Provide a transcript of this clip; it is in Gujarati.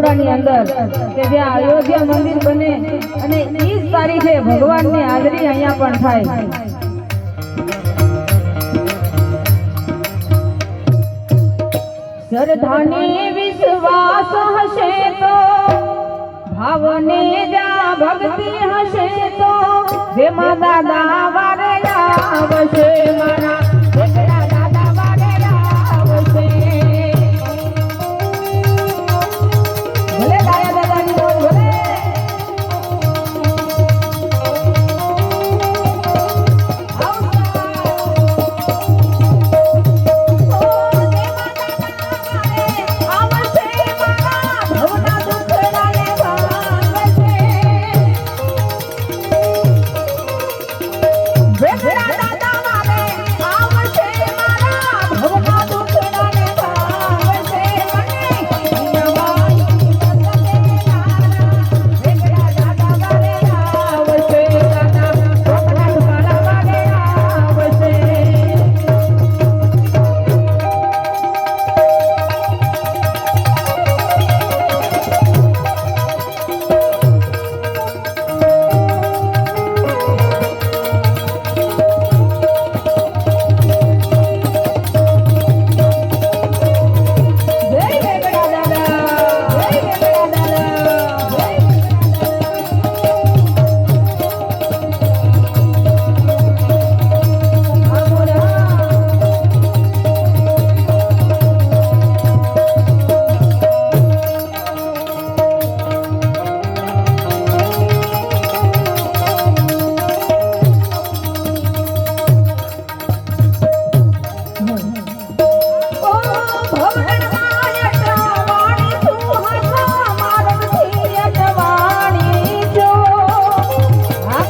અને અહીંયા. અયોધ્યા મંદિર બને અને એ જ તારીખે ભગવાનની હાજરી અહીંયા પણ થાય. વિશ્વાસ હશે તો ભાવને જા ભક્તિ હશે તો જેમાં દાદા વારે આવશે.